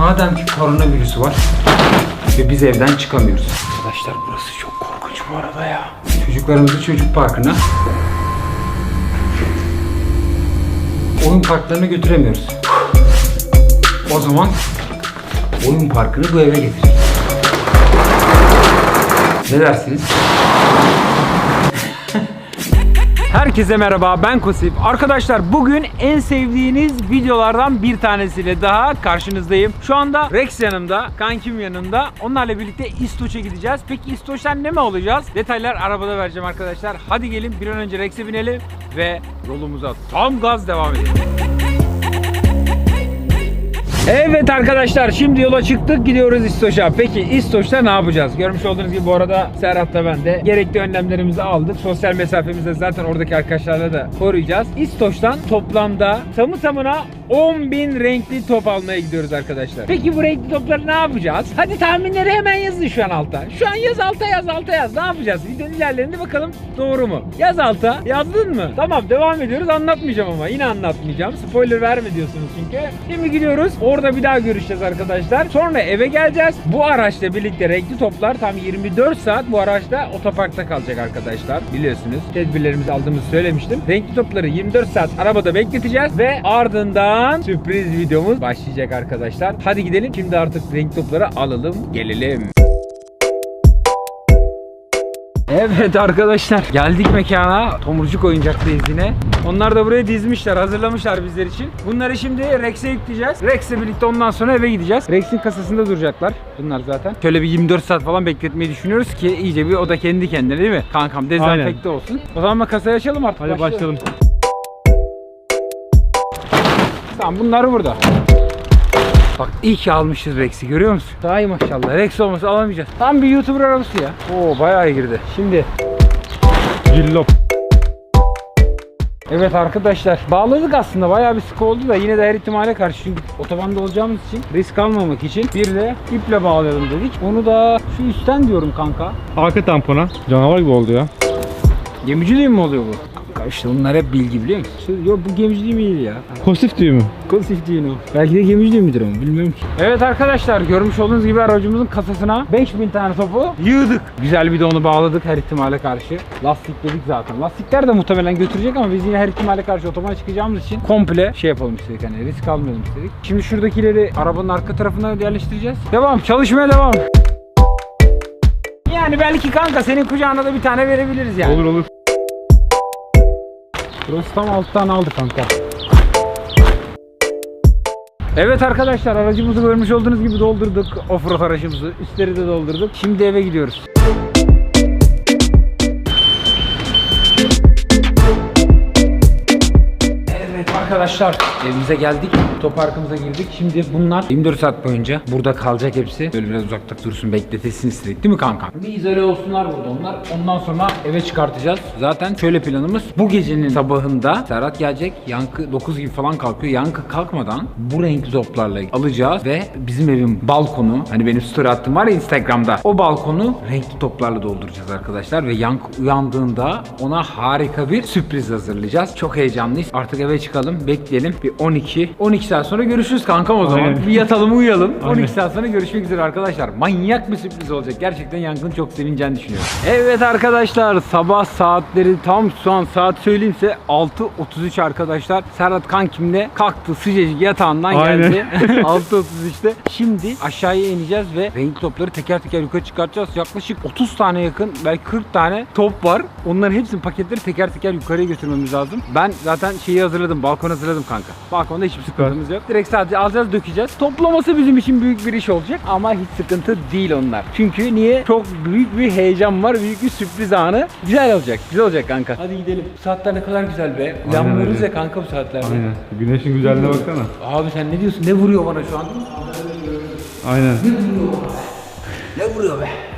Madem ki koronavirüsü var ve biz evden çıkamıyoruz. Arkadaşlar burası çok korkunç bu arada ya. Çocuklarımızı çocuk parkına oyun parklarına götüremiyoruz. O zaman oyun parkını bu eve getireceğiz. Ne dersiniz? Herkese merhaba ben Kosif. Arkadaşlar bugün en sevdiğiniz videolardan bir tanesiyle daha karşınızdayım. Şu anda Rex yanımda, kankim yanımda. Onlarla birlikte İstoç'a gideceğiz. Peki İstoç'tan ne mi olacağız? Detaylar arabada vereceğim arkadaşlar. Hadi gelin bir an önce Rex'e binelim ve yolumuza tam gaz devam edelim. Evet arkadaşlar şimdi yola çıktık gidiyoruz İstoç'a. Peki İstoç'ta ne yapacağız? Görmüş olduğunuz gibi bu arada Serhat da ben de gerekli önlemlerimizi aldık. Sosyal mesafemizi zaten oradaki arkadaşlarla da koruyacağız. İstoç'tan toplamda tamı tamına 10.000 renkli top almaya gidiyoruz arkadaşlar. Peki bu renkli topları ne yapacağız? Hadi tahminleri hemen yazın şu an alta. Şu an yaz alta yaz alta yaz. Ne yapacağız? Videonun ilerlerinde bakalım doğru mu? Yaz alta. Yazdın mı? Tamam devam ediyoruz. Anlatmayacağım ama. Yine anlatmayacağım. Spoiler verme diyorsunuz çünkü. Şimdi gidiyoruz. Orada bir daha görüşeceğiz arkadaşlar. Sonra eve geleceğiz. Bu araçla birlikte renkli toplar tam 24 saat bu araçta otoparkta kalacak arkadaşlar. Biliyorsunuz. Tedbirlerimizi aldığımızı söylemiştim. Renkli topları 24 saat arabada bekleteceğiz ve ardından sürpriz videomuz başlayacak arkadaşlar. Hadi gidelim. Şimdi artık renkli topları alalım. Gelelim. Evet arkadaşlar geldik mekana. Tomurcuk oyuncaktayız yine. Onlar da buraya dizmişler, hazırlamışlar bizler için. Bunları şimdi Rex'e yükleyeceğiz. Rex'le birlikte ondan sonra eve gideceğiz. Rex'in kasasında duracaklar bunlar zaten. Şöyle bir 24 saat falan bekletmeyi düşünüyoruz ki iyice bir o da kendi kendine değil mi? Kankam dezenfekte olsun. O zaman kasayı açalım artık. Hadi başlayalım. Tamam bunlar burada. Bak iyi ki almışız Rex'i görüyor musun? Daha iyi maşallah. Rex olmasa alamayacağız. Tam bir YouTuber arabası ya. Oo bayağı iyi girdi. Şimdi Cillop. Evet arkadaşlar bağladık aslında bayağı bir sıkı oldu da yine de her ihtimale karşı çünkü otobanda olacağımız için risk almamak için bir de iple bağlayalım dedik. Onu da şu üstten diyorum kanka. Arka tampona. Canavar gibi oldu ya. Gemiciliği mi oluyor bu? İşte bunlar hep bilgi biliyor musun? Şu- Yok bu gemiciliği mi değil ya? Pozitif düğümü. mü? Konsif değil o. Belki de gemiciliği midir ama bilmiyorum ki. Evet arkadaşlar görmüş olduğunuz gibi aracımızın kasasına 5000 tane topu yığdık. Güzel bir de onu bağladık her ihtimale karşı. Lastikledik zaten. Lastikler de muhtemelen götürecek ama biz yine her ihtimale karşı otobana çıkacağımız için komple şey yapalım istedik hani risk almayalım istedik. Şimdi şuradakileri arabanın arka tarafına yerleştireceğiz. Devam çalışmaya devam. Yani belki kanka senin kucağına da bir tane verebiliriz yani. Olur olur. Burası tam alttan aldı kanka. Evet arkadaşlar aracımızı görmüş olduğunuz gibi doldurduk. Offroad aracımızı. Üstleri de doldurduk. Şimdi eve gidiyoruz. Arkadaşlar evimize geldik. Otoparkımıza girdik. Şimdi bunlar 24 saat boyunca burada kalacak hepsi. Böyle biraz uzakta dursun bekletilsin istedik değil mi kanka? Bir izole olsunlar burada onlar. Ondan sonra eve çıkartacağız. Zaten şöyle planımız. Bu gecenin sabahında Serhat gelecek. Yankı 9 gibi falan kalkıyor. Yankı kalkmadan bu renkli toplarla alacağız ve bizim evin balkonu hani benim story attığım var ya Instagram'da. O balkonu renkli toplarla dolduracağız arkadaşlar ve Yankı uyandığında ona harika bir sürpriz hazırlayacağız. Çok heyecanlıyız. Artık eve çıkalım, bekleyelim. Bir 12 12 saat sonra görüşürüz kankam o zaman. Aynen. Bir yatalım, uyuyalım. Aynen. 12 saat sonra görüşmek üzere arkadaşlar. Manyak bir sürpriz olacak. Gerçekten Yankı'nın çok sevineceğini düşünüyorum. Evet arkadaşlar sabah saatleri tam şu an saat söyleyeyimse 6.33 arkadaşlar. Serhat kankimle kalktı sıcacık yatağından Aynen. geldi. 6.33'te. Şimdi aşağıya ineceğiz ve renkli topları teker teker yukarı çıkartacağız. Yaklaşık 30 tane yakın belki 40 tane top var. Onların hepsinin paketleri teker teker yukarıya götürmemiz lazım. Ben zaten şeyi hazırladım. Balkon hazırladım kanka. Balkonda hiçbir sıkıntımız yok. Direkt sadece alacağız dökeceğiz. Toplaması bizim için büyük bir iş olacak ama hiç sıkıntı değil onlar. Çünkü niye? Çok büyük bir heyecan var. Büyük bir sürpriz anı. Güzel olacak. Güzel olacak kanka. Hadi gidelim. Bu saatler ne kadar güzel be. Uyanmıyoruz öyle. ya kanka bu saatlerde. Aynen. Güneşin güzelliğine baksana. Abi sen ne diyorsun? Ne vuruyor bana şu an? Aynen. Ne vuruyor be? be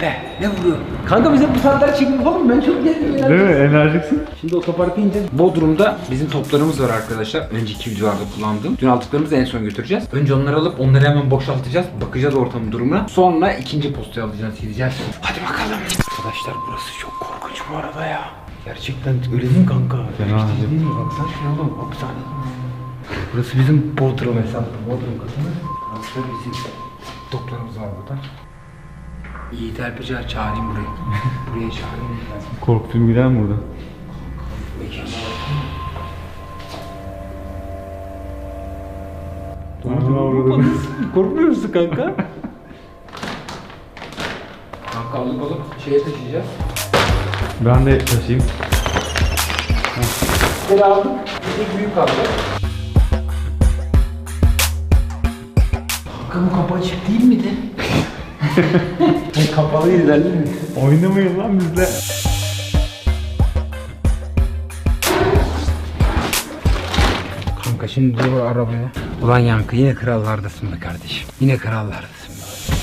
be ne vuruyor? Kanka bize bu saatler çekim yapalım? Ben çok geldim. Değil mi? Enerjiksin. Şimdi otoparka ineceğiz. Bodrum'da bizim toplarımız var arkadaşlar. Önceki videolarda kullandığım. Dün aldıklarımızı en son götüreceğiz. Önce onları alıp onları hemen boşaltacağız. Bakacağız ortamın durumuna. Sonra ikinci postayı alacağız, gideceğiz. Hadi bakalım. Arkadaşlar burası çok korkunç bu arada ya. Gerçekten öyle değil mi kanka? Fena. Değil mi? Baksana şuna oğlum. Hapishane. Burası bizim Bodrum hesaplı. Bodrum katımız. Burası bizim doktorumuz var burada. Yiğit Alpıcı çağırayım buraya. buraya çağırayım. Korku filmi gider mi burada? Korkmuyor musun kanka? kanka alıp alıp şeye taşıyacağız. Ben de taşıyayım. Böyle aldık. Bir tek büyük kaldı. Kanka bu kapı açık değil miydi? Kapalıydı değil mi? Oynamayın lan bizle. Kanka şimdi dur arabaya. Ulan Yankı yine krallardasın be kardeşim. Yine krallardasın be.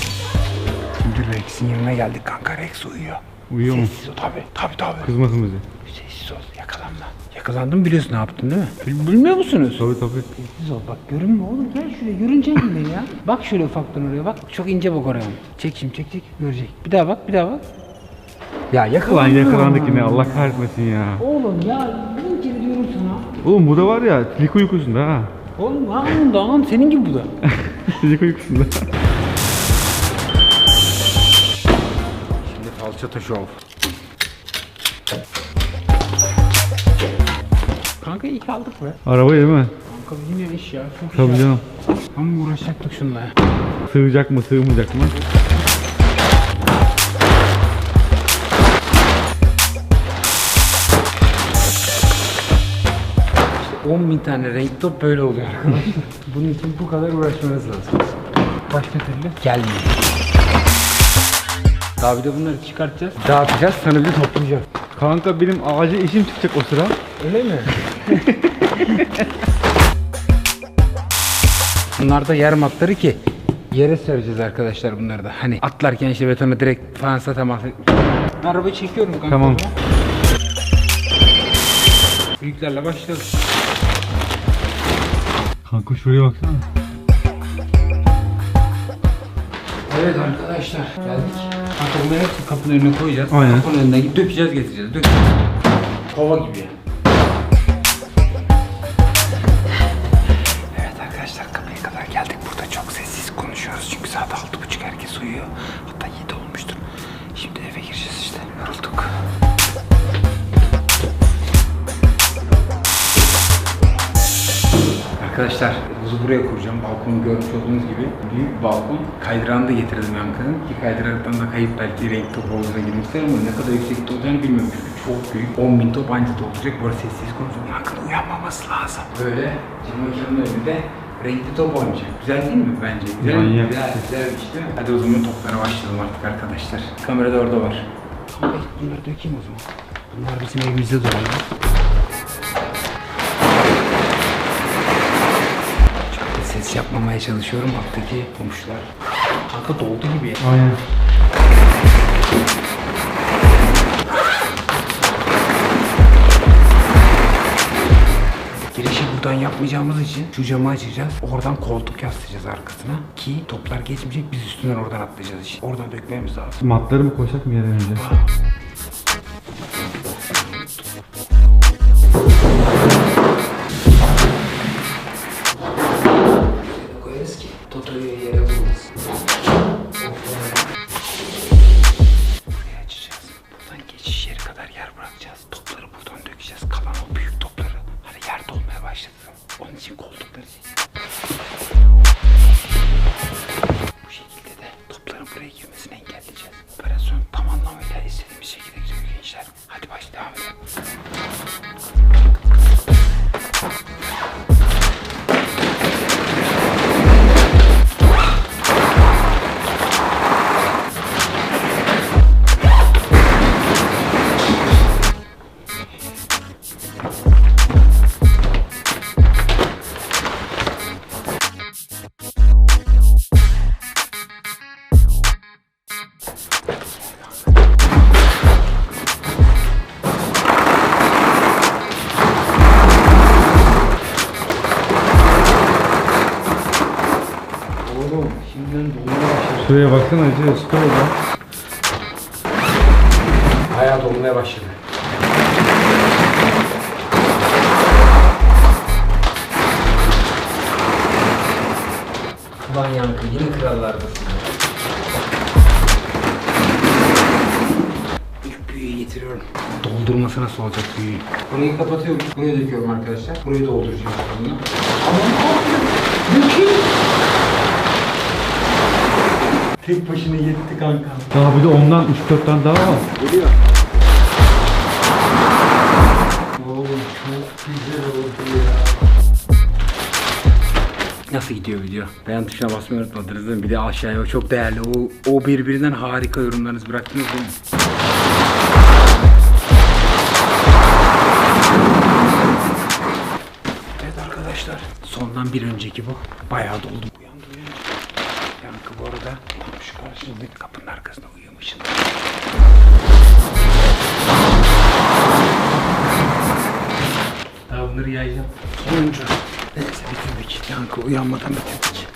Şimdi Rex'in yanına geldik kanka. Rex uyuyor. Uyuyor mu? Sessiz ol tabi. Tabi tabi. Kızmasın bizi. Sessiz ol. Yakalanma. Yakalandım biliyorsun ne yaptın değil mi? Bil- bilmiyor musunuz? Tabii tabii. Ol. Bak görünme oğlum. Gel şuraya. Görünecek beni ya. Bak şöyle ufaktan oraya bak. Çok ince bak oraya. Çek şimdi çek çek. Görecek. Bir daha bak bir daha bak. Ya Ulan yakalandım. yakalandık yine Allah kahretmesin ya. Oğlum ya. Bir kere diyorum sana. Oğlum bu da var ya tilik uykusunda ha. Oğlum lan dağın senin gibi bu da. tilik uykusunda. Şimdi falçata şov. Kanka iyi kaldık be. Arabayı değil mi? Kanka yine iş ya. Çok iş Tabii ya. canım. Ama uğraşacaktık şunla ya. Sığacak mı sığmayacak mı? İşte 10 bin tane renk top böyle oluyor arkadaşlar. Bunun için bu kadar uğraşmanız lazım. Başka türlü gelmiyor. Daha bir de bunları çıkartacağız. Dağıtacağız sonra bir toplayacağız. Kanka benim acil işim çıkacak o sıra. Öyle mi? Bunlar da yer matları ki yere sereceğiz arkadaşlar bunları da. Hani atlarken işte betonu direkt temas Ben arabayı çekiyorum kanka. Tamam. Büyüklerle başlayalım. Kanka şuraya baksana. Evet arkadaşlar geldik. Kanka bunları hepsini kapının önüne koyacağız. Aynen. Kapının önüne gidip dökeceğiz getireceğiz. Dökeceğiz. Kova gibi yani. Arkadaşlar havuzu buraya kuracağım. Balkonu görmüş olduğunuz gibi büyük bir balkon. Kaydırağını da getirdim Yankı'nın. Ki kaydıraktan da kayıp belki renk top havuzuna girmek isterim ama ne kadar yüksekte olacağını bilmiyorum çünkü çok büyük. 10 bin top anca dolduracak. Böyle sessiz konuşuyorum. Yankı'nın uyanmaması lazım. Böyle cam mekanın önünde renkli top oynayacak. Güzel değil mi bence? Güzel, Manyak. güzel, güzel bir iş değil mi? Hadi o zaman toplara başlayalım artık arkadaşlar. Kamera da orada var. Bunları dökeyim o zaman. Bunlar bizim evimizde duruyor. Ses yapmamaya çalışıyorum. Alttaki komşular. Kanka doldu gibi. Aynen. Girişi buradan yapmayacağımız için şu camı açacağız. Oradan koltuk yaslayacağız arkasına. Ki toplar geçmeyecek biz üstünden oradan atlayacağız işte. Oradan dökmemiz lazım. Matları mı koysak mı yere önce? Yeri kadar yer bırakacağız. Topları buradan dökeceğiz. Kalan o büyük topları. Hani yer dolmaya başladı. Onun için koltukları Şuraya baksana acı süper oldu. Bayağı dolmaya başladı. Lan yankı yine krallardasın. İlk büyüyü getiriyorum. Doldurması nasıl olacak büyüyü? Burayı kapatıyorum. Buraya döküyorum arkadaşlar. Burayı dolduracağım sonra. Tek başına yetti kanka. Daha bir de ondan 3-4 tane daha var. Geliyor. Oğlum çok güzel oldu ya. Nasıl gidiyor video? Beğen tuşuna basmayı unutmadınız değil mi? Bir de aşağıya çok değerli. O, o birbirinden harika yorumlarınızı bıraktınız değil mi? Evet arkadaşlar. Sondan bir önceki bu. Bayağı doldu. Uyandı uyandı. Karşımızdaki kapının arkasında uyuyormuşsun. Daha bunları yayacağım. Sonuncu. Neyse bitirdik. Yankı uyanmadan bitirdik.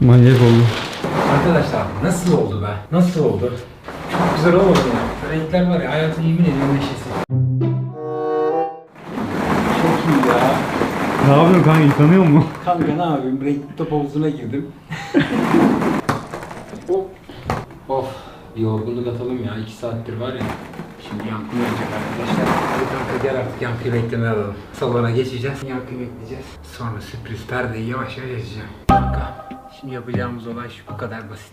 Manyak oldu. Arkadaşlar nasıl oldu be? Nasıl oldu? Çok güzel olmadı mı? Renkler var ya hayatın yemin ediyorum neşesi. Ne yapıyorsun kanka yıkanıyor mu? Kanka ne yapayım? Renkli top havuzuna girdim. of. Of. Bir yorgunluk atalım ya. iki saattir var ya. Şimdi yankı gelecek arkadaşlar. Hadi kanka gel artık yankıyı beklemeye alalım. Salona geçeceğiz. Yankıyı bekleyeceğiz. Sonra sürpriz perdeyi yavaş yavaş açacağım. Kanka. Şimdi yapacağımız olay şu bu kadar basit.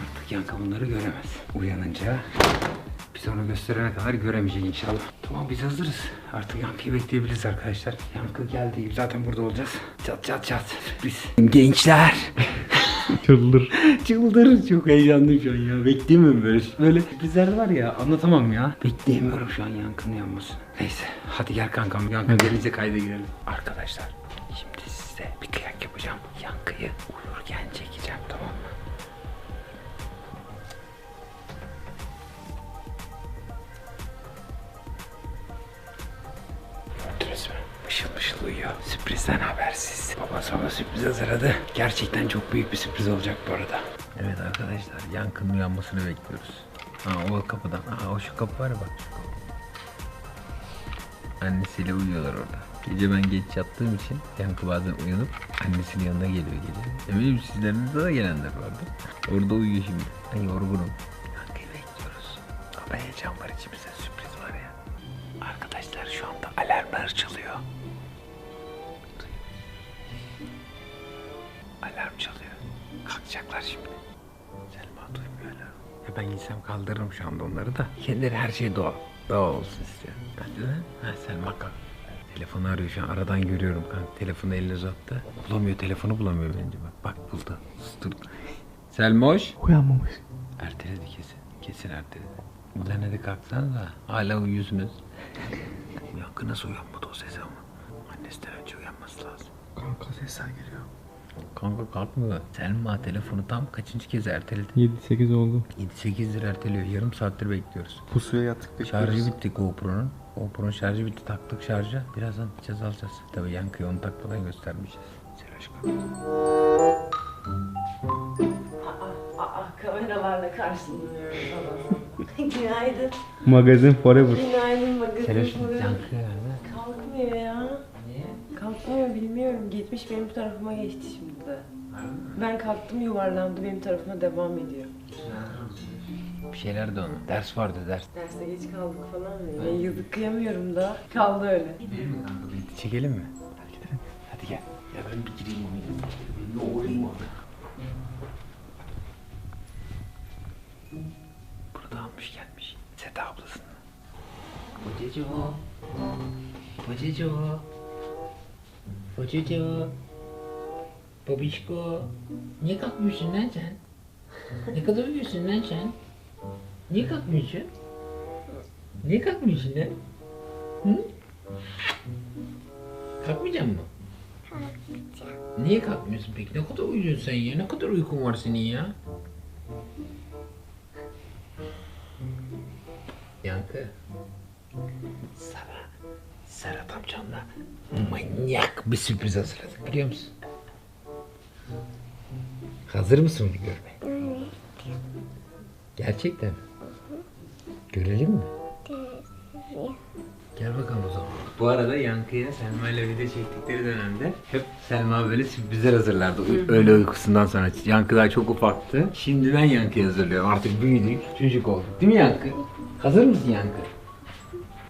Artık Yankı bunları göremez. Uyanınca biz onu gösterene kadar göremeyecek inşallah. Tamam biz hazırız. Artık Yankı'yı bekleyebiliriz arkadaşlar. Yankı geldi. Zaten burada olacağız. Çat çat çat. Sürpriz. Gençler. Çıldır. Çıldır. Çok heyecanlıyım şu an ya. Bekleyemiyorum böyle. Böyle sürprizler var ya anlatamam ya. Bekleyemiyorum şu an Yankı'nın yanmasını. Neyse hadi gel kankam. Yankı gelince kayda girelim. Arkadaşlar şimdi size bir kıyak yapacağım. Yankı'yı Uyuyor. Sürprizden habersiz. Baba sonra sürpriz hazırladı. Gerçekten çok büyük bir sürpriz olacak bu arada. Evet arkadaşlar yankının uyanmasını bekliyoruz. Ha o kapıdan. Ha o şu kapı var ya bak. Annesiyle uyuyorlar orada. Gece ben geç yattığım için Yankı bazen uyanıp annesinin yanına geliyor gece. Eminim sizlerinizde de gelenler vardı. Orada uyuyor şimdi. Ben yorgunum. Yankı'yı bekliyoruz. Ama heyecan var içimizde sürpriz var ya. Arkadaşlar şu anda alarmlar çalıyor. Alarm çalıyor. Kalkacaklar şimdi. Selma duymuyor alarm. Ya ben gitsem kaldırırım şu anda onları da. Kendileri her şey doğal. Doğal olsun istiyor. Bence de. Ha Selma kalk. Telefonu arıyor şu an. Aradan görüyorum kanka. Telefonu eline uzattı. Bulamıyor. Telefonu bulamıyor bence. Bak bak buldu. Sustur. Selmoş. Uyanmamış. Erteledi kesin. Kesin erteledi. Ulan hadi kalksana da. Hala uyuyorsunuz. Yankı nasıl uyanmadı o sese ama. Annesinden önce uyanması lazım. Kanka sesler geliyor. Kanka kalkmıyor. Selma telefonu tam kaçıncı kez erteledi? 7-8 oldu. 7-8 lira erteliyor. Yarım saattir bekliyoruz. Pusuya yattık Şarjı bitti GoPro'nun. GoPro'nun şarjı bitti. Taktık şarja. Birazdan gideceğiz alacağız. Tabii yankıyı onu takmadan göstermeyeceğiz. Selaş Aa, aa, kameralarla karşılanıyorum falan. Günaydın. Magazin Forever. Günaydın magazin falan. yankı bilmiyorum. Geçmiş benim tarafıma geçti şimdi de. Ben kalktım yuvarlandı benim tarafıma devam ediyor. Bir şeyler de onu. Ders vardı ders. Derse geç kaldık falan mı? Ya yazık kıyamıyorum da. Kaldı öyle. Çekelim mi? Hadi gidelim. Hadi gel. Ya ben bir gireyim onu. Ne olayım orada. Burada almış gelmiş. Seda ablasını. Kocacı o. Kocacı o. O. Babişko. Niye kalkmıyorsun lan sen? Ne kadar uyuyorsun lan sen? Niye kalkmıyorsun? Niye kalkmıyorsun lan? Hı? Kalkmayacak mı? Niye kalkmıyorsun peki? Ne kadar uyuyorsun sen ya? Ne kadar uykun var senin ya? Manyak bir sürpriz hazırladık biliyor musun? Hazır mısın bunu görmeye? Gerçekten mi? Görelim mi? Gel bakalım o zaman. Bu arada Yankı'ya Selma ile video çektikleri dönemde hep Selma böyle sürprizler hazırlardı. Öğle uykusundan sonra. Yankı daha çok ufaktı. Şimdi ben Yankı'ya hazırlıyorum. Artık büyüdük, çocuk olduk. Değil mi Yankı? Hazır mısın Yankı?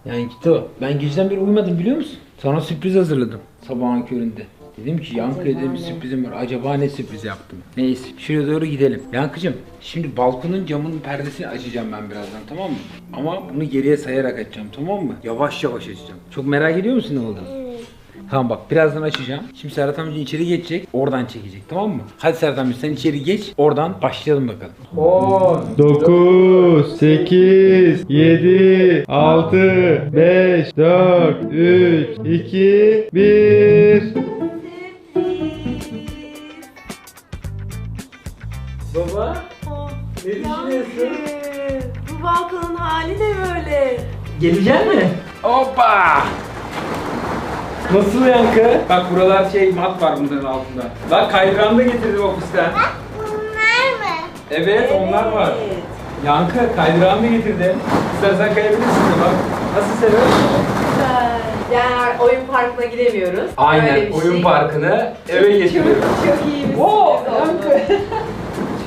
Yankı ben geceden beri uyumadım biliyor musun? Sana sürpriz hazırladım sabahın köründe. Dedim ki Yankı'ya dedim bir sürprizim var. Acaba ne sürpriz yaptım? Neyse şuraya doğru gidelim. Yankıcığım şimdi balkonun camının perdesini açacağım ben birazdan tamam mı? Ama bunu geriye sayarak açacağım tamam mı? Yavaş yavaş açacağım. Çok merak ediyor musun ne olduğunu? Tamam bak birazdan açacağım. Şimdi Serhat amca içeri geçecek. Oradan çekecek tamam mı? Hadi Serhat amca sen içeri geç. Oradan başlayalım bakalım. 10 9, 8, 7, 6, 5, 4, 3, 2, 1. Baba ne düşünüyorsun? Bu balkonun hali de böyle. Gelecek mi? Hoppa! Nasıl yankı? Bak buralar şey mat var bunların altında. Bak kaydıran da getirdim ofisten. Bunlar mı? Evet, onlar var. Yankı kaydıran da getirdim. İstersen kayabilirsin de bak. Nasıl seviyorsun? Yani oyun parkına gidemiyoruz. Aynen Öyle bir oyun şey. parkını eve getiriyorum. Çok, çok iyi bir Wow, sürpriz oldu. Yankı.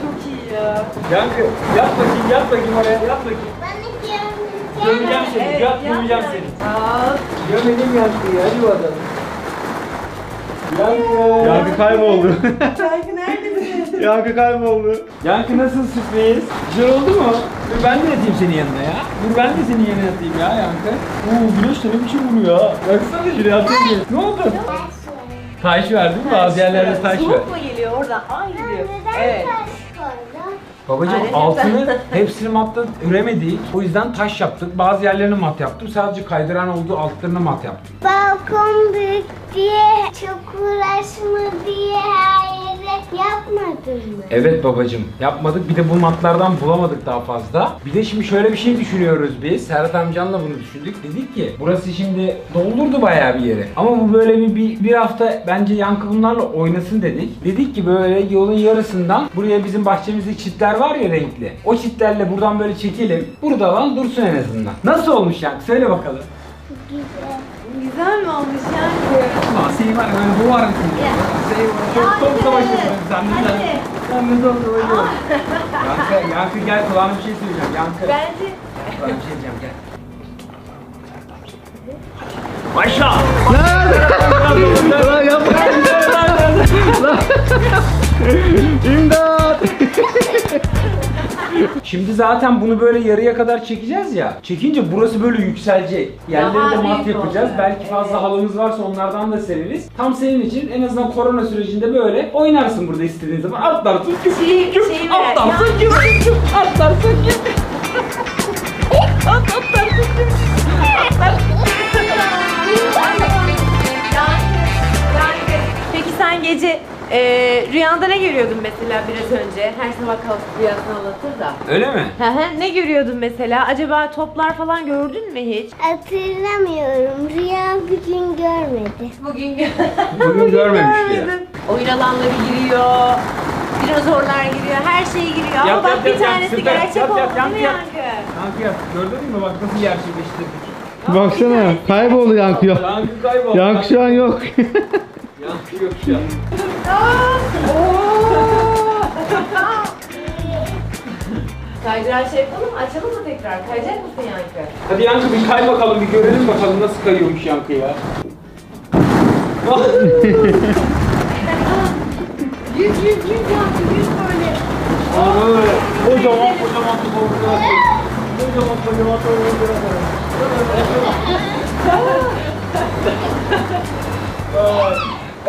çok iyi ya. Yankı yat bakayım yat bakayım oraya yat bakayım. Ben de Gömeceğim seni Evet, yan gömeceğim seni. Aa, Gömelim Yankı'yı hadi bakalım. Yankı. Yankı kayboldu. Yankı neredesin? Yankı kayboldu. Yankı nasıl sürpriz? Güzel oldu mu? Dur ben de yatayım senin yanına ya. Dur ben de senin yanına yatayım ya Yankı. Oo güneş de ne biçim vuruyor ha. Baksana şuraya atayım. Ne oldu? Taş ver değil mi? Bazı yerlerde taş ver. Soğuk mu geliyor oradan? Ay. Neden Evet. Babacım Aynen. altını hepsini matla üremedik. O yüzden taş yaptık. Bazı yerlerini mat yaptım. Sadece kaydıran olduğu altlarını mat yaptım. Balkon büyük diye çok uğraşma diye yapmadın mı? Evet babacım yapmadık. Bir de bu matlardan bulamadık daha fazla. Bir de şimdi şöyle bir şey düşünüyoruz biz. Serhat amcanla bunu düşündük. Dedik ki burası şimdi doldurdu bayağı bir yeri. Ama bu böyle bir, bir, bir hafta bence Yankı bunlarla oynasın dedik. Dedik ki böyle yolun yarısından buraya bizim bahçemizde çitler var ya renkli. O çitlerle buradan böyle çekelim. Burada lan dursun en azından. Nasıl olmuş Yankı? Söyle bakalım. Güzel. Mi olmuş? Aa, şey var böyle bu var şimdi. Şey var. Çok top savaşıyorsun sen de. Hadi. Sen de top savaşıyorsun. Yankı, Yankı gel kulağına bir şey söyleyeceğim. Yankı. Bence Sana bir şey diyeceğim gel. Başla! Lan yapma. İmdat. Şimdi zaten bunu böyle yarıya kadar çekeceğiz ya. Çekince burası böyle yükselecek. Yerleri Daha de mat büyük yapacağız. olacak. Belki fazla halımız varsa onlardan da sereriz. Tam senin için en azından korona sürecinde böyle oynarsın burada istediğin zaman. Atlarsın, küp Şey- küp şeyi ver, atlarsın, küp küp küp, atlarsın, küp. Peki sen gece e, rüyanda ne görüyordun mesela biraz önce? Her sabah kalkıp rüyasını anlatır da. Öyle mi? Hı hı, ne görüyordun mesela? Acaba toplar falan gördün mü hiç? Hatırlamıyorum. Rüya bir gün görmedi. Bugün Bugün görmemiş ya. görmedim. Oyun alanları giriyor. Dinozorlar giriyor, her şey giriyor. Ama Yap, bak yap, bir yap, yap, tanesi süper. gerçek Yap, oldu yap, değil mi yap, Yankı? Yankı yap. Gördün mü bak nasıl gerçekleştirdik. Baksana kayboldu Yankı yok. Yankı kayboldu. Yankı şu an yok. Yankı yok şu an. Kaydıran şey yapalım mı? Açalım mı tekrar? Kayacak mısın Yankı? Hadi Yankı bir kay bakalım bir görelim bakalım nasıl kayıyormuş Yankı ya. Yüz yüz yüz Yankı yüz böyle. Böyle kocaman kocaman topuklar. Kocaman kocaman topuklar.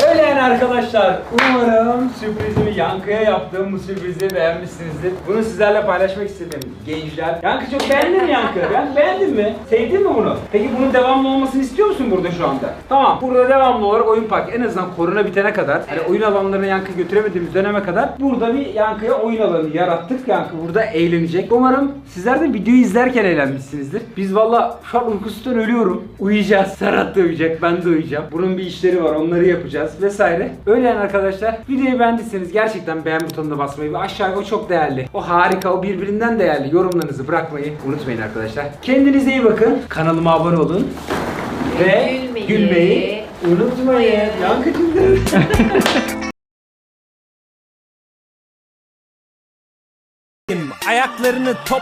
Öyle yani arkadaşlar. Umarım sürprizimi Yankı'ya yaptığım bu sürprizi beğenmişsinizdir. Bunu sizlerle paylaşmak istedim gençler. Yankı çok beğendin mi Yankı? Ben beğendin mi? Sevdin mi bunu? Peki bunun devamlı olmasını istiyor musun burada şu anda? Tamam. Burada devamlı olarak oyun parkı en azından korona bitene kadar hani oyun alanlarına Yankı götüremediğimiz döneme kadar burada bir Yankı'ya oyun alanı yarattık. Yankı burada eğlenecek. Umarım sizler de videoyu izlerken eğlenmişsinizdir. Biz valla şu an uykusuzdan ölüyorum. Uyuyacağız. Serhat da uyuyacak. Ben de uyuyacağım. Bunun bir işleri var. Onları yapacağız. Ve vesaire. Öyle yani arkadaşlar. Videoyu beğendiyseniz gerçekten beğen butonuna basmayı ve aşağıya o çok değerli, o harika, o birbirinden değerli yorumlarınızı bırakmayı unutmayın arkadaşlar. Kendinize iyi bakın. Kanalıma abone olun. Ve Gülmeyi gülmeyi unutmayın. Yankıcım Ayaklarını top